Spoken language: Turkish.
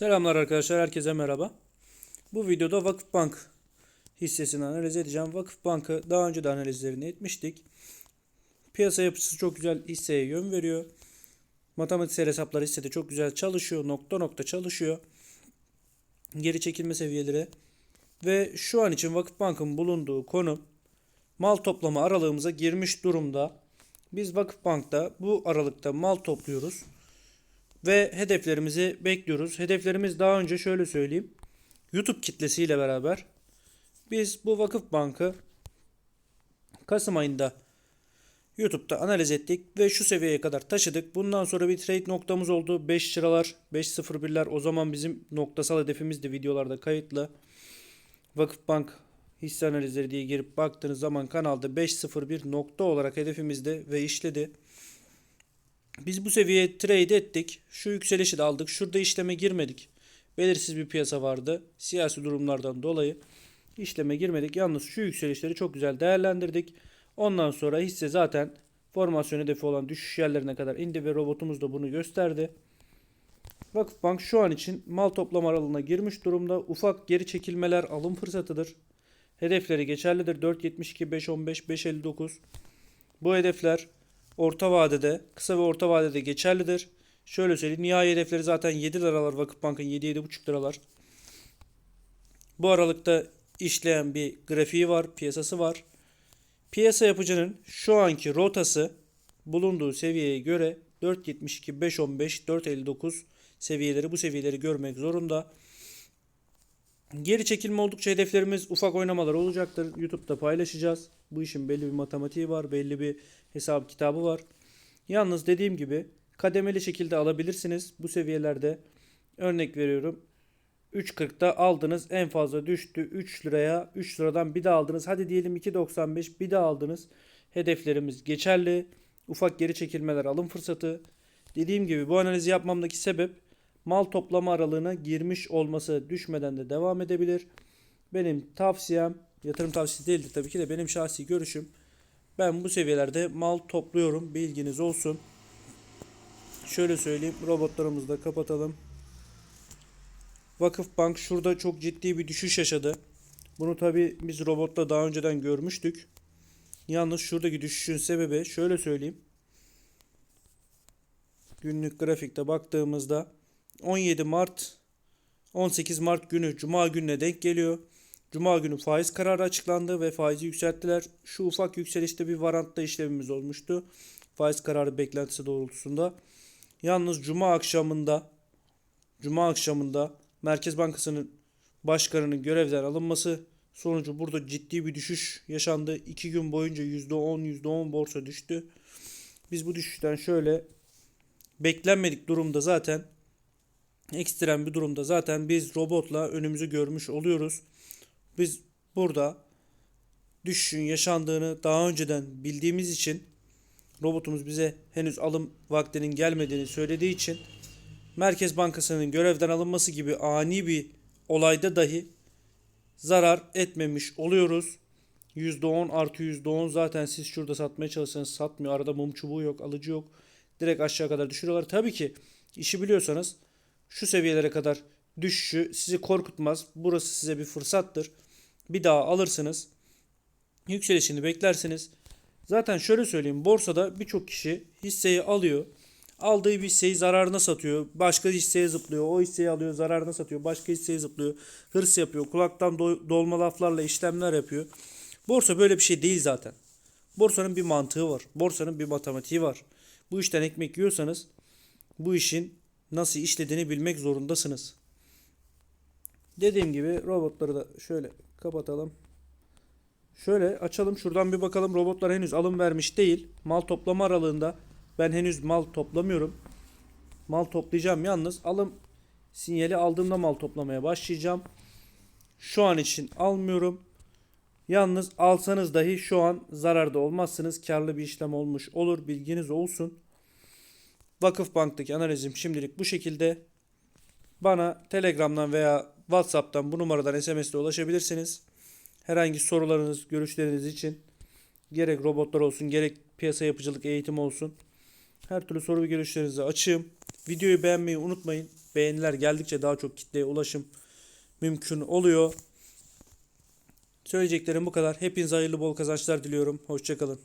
Selamlar arkadaşlar, herkese merhaba. Bu videoda Vakıfbank hissesini analiz edeceğim. Vakıfbank'ı daha önce de analizlerini etmiştik. Piyasa yapısı çok güzel hisseye yön veriyor. Matematiksel hesaplar hissede çok güzel çalışıyor. Nokta nokta çalışıyor. Geri çekilme seviyeleri. Ve şu an için Vakıfbank'ın bulunduğu konum mal toplama aralığımıza girmiş durumda. Biz Vakıfbank'ta bu aralıkta mal topluyoruz ve hedeflerimizi bekliyoruz. Hedeflerimiz daha önce şöyle söyleyeyim. YouTube kitlesiyle beraber biz bu Vakıf Bank'ı Kasım ayında YouTube'da analiz ettik ve şu seviyeye kadar taşıdık. Bundan sonra bir trade noktamız oldu. 5 liralar, 5.01'ler o zaman bizim noktasal hedefimizdi videolarda kayıtlı. Vakıf Bank hisse analizleri diye girip baktığınız zaman kanalda 5.01 nokta olarak hedefimizde ve işledi. Biz bu seviyeye trade ettik. Şu yükselişi de aldık. Şurada işleme girmedik. Belirsiz bir piyasa vardı. Siyasi durumlardan dolayı işleme girmedik. Yalnız şu yükselişleri çok güzel değerlendirdik. Ondan sonra hisse zaten formasyon hedefi olan düşüş yerlerine kadar indi ve robotumuz da bunu gösterdi. Vakıfbank şu an için mal toplam aralığına girmiş durumda. Ufak geri çekilmeler alım fırsatıdır. Hedefleri geçerlidir. 4.72, 5.15, 5.59. Bu hedefler orta vadede, kısa ve orta vadede geçerlidir. Şöyle söyleyeyim. Nihai hedefleri zaten 7 liralar Vakıfbank'ın 7-7,5 liralar. Bu aralıkta işleyen bir grafiği var, piyasası var. Piyasa yapıcının şu anki rotası bulunduğu seviyeye göre 4.72, 5.15, 4.59 seviyeleri bu seviyeleri görmek zorunda. Geri çekilme oldukça hedeflerimiz ufak oynamalar olacaktır. YouTube'da paylaşacağız. Bu işin belli bir matematiği var, belli bir hesap kitabı var. Yalnız dediğim gibi kademeli şekilde alabilirsiniz. Bu seviyelerde örnek veriyorum. 3.40'da aldınız en fazla düştü 3 liraya 3 liradan bir daha aldınız. Hadi diyelim 2.95 bir daha aldınız. Hedeflerimiz geçerli. Ufak geri çekilmeler alım fırsatı. Dediğim gibi bu analizi yapmamdaki sebep mal toplama aralığına girmiş olması düşmeden de devam edebilir. Benim tavsiyem yatırım tavsiyesi değildir tabii ki de benim şahsi görüşüm. Ben bu seviyelerde mal topluyorum. Bilginiz olsun. Şöyle söyleyeyim. Robotlarımızı da kapatalım. Vakıfbank şurada çok ciddi bir düşüş yaşadı. Bunu tabi biz robotla daha önceden görmüştük. Yalnız şuradaki düşüşün sebebi şöyle söyleyeyim. Günlük grafikte baktığımızda 17 Mart 18 Mart günü Cuma gününe denk geliyor. Cuma günü faiz kararı açıklandı ve faizi yükselttiler. Şu ufak yükselişte bir varantta işlemimiz olmuştu. Faiz kararı beklentisi doğrultusunda. Yalnız Cuma akşamında Cuma akşamında Merkez Bankası'nın başkanının görevden alınması sonucu burada ciddi bir düşüş yaşandı. 2 gün boyunca %10 %10 borsa düştü. Biz bu düşüşten şöyle beklenmedik durumda zaten ekstrem bir durumda zaten biz robotla önümüzü görmüş oluyoruz. Biz burada düşüşün yaşandığını daha önceden bildiğimiz için robotumuz bize henüz alım vaktinin gelmediğini söylediği için Merkez Bankası'nın görevden alınması gibi ani bir olayda dahi zarar etmemiş oluyoruz. %10 artı %10 zaten siz şurada satmaya çalışsanız satmıyor. Arada mum çubuğu yok, alıcı yok. Direkt aşağı kadar düşürüyorlar. Tabii ki işi biliyorsanız şu seviyelere kadar düşüşü sizi korkutmaz. Burası size bir fırsattır. Bir daha alırsınız. Yükselişini beklersiniz. Zaten şöyle söyleyeyim. Borsada birçok kişi hisseyi alıyor. Aldığı bir hisseyi zararına satıyor. Başka hisseye zıplıyor. O hisseyi alıyor zararına satıyor. Başka hisseye zıplıyor. Hırs yapıyor. Kulaktan do- dolma laflarla işlemler yapıyor. Borsa böyle bir şey değil zaten. Borsanın bir mantığı var. Borsanın bir matematiği var. Bu işten ekmek yiyorsanız bu işin nasıl işlediğini bilmek zorundasınız. Dediğim gibi robotları da şöyle kapatalım. Şöyle açalım şuradan bir bakalım. Robotlar henüz alım vermiş değil. Mal toplama aralığında ben henüz mal toplamıyorum. Mal toplayacağım yalnız alım sinyali aldığımda mal toplamaya başlayacağım. Şu an için almıyorum. Yalnız alsanız dahi şu an zararda olmazsınız. Karlı bir işlem olmuş olur. Bilginiz olsun. Vakıfbank'taki analizim şimdilik bu şekilde. Bana Telegram'dan veya WhatsApp'tan bu numaradan SMS ile ulaşabilirsiniz. Herhangi sorularınız, görüşleriniz için gerek robotlar olsun, gerek piyasa yapıcılık eğitim olsun. Her türlü soru ve görüşlerinizi açığım. Videoyu beğenmeyi unutmayın. beğeniler geldikçe daha çok kitleye ulaşım mümkün oluyor. Söyleyeceklerim bu kadar. Hepinize hayırlı bol kazançlar diliyorum. Hoşçakalın.